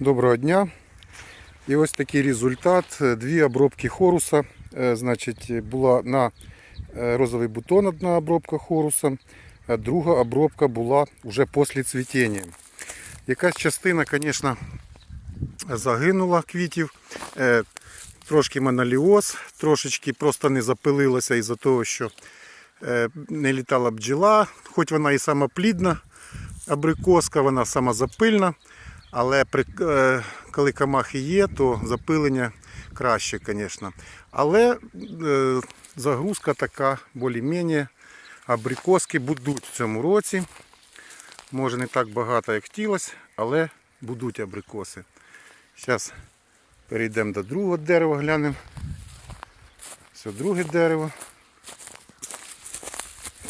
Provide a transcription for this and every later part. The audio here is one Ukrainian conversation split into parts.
Доброго дня. І ось такий результат. Дві обробки хоруса. Е, Значить, була на е, розовий бутон одна обробка хоруса, а друга обробка була вже після цвітіння. Якась частина, звісно, загинула квітів. Е, Трошки моноліоз, трошечки просто не запилилося із-за того, що е, не літала бджола, хоч вона і самоплідна абрикоска, вона самозапильна. Але при, е, коли камахи є, то запилення краще, звісно. Але е, загрузка така більш-менш абрикоски будуть в цьому році. Може не так багато, як хотілося, але будуть абрикоси. Зараз перейдемо до другого дерева, глянемо. Це друге дерево.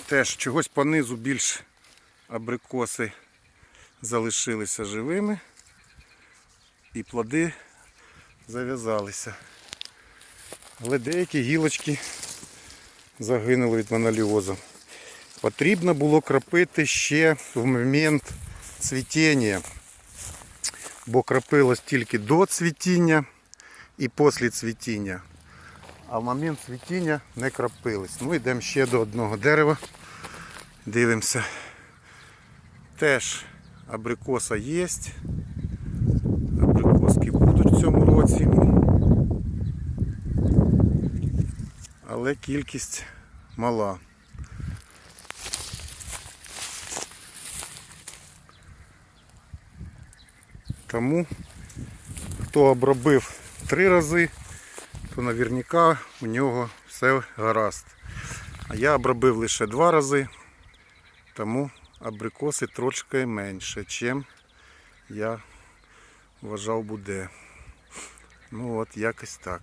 Теж чогось понизу більш абрикоси залишилися живими і плоди зав'язалися. Але деякі гілочки загинули від моноліозу. Потрібно було кропити ще в момент цвітіння, бо кропилось тільки до цвітіння і після цвітіння. А в момент цвітіння не кропились. Ну йдемо ще до одного дерева. Дивимося. Теж абрикоса є. Році. Але кількість мала. Тому хто обробив три рази, то наверняка у нього все гаразд. А я обробив лише два рази, тому абрикоси трошки менше, чим я вважав буде. Ну от якось так.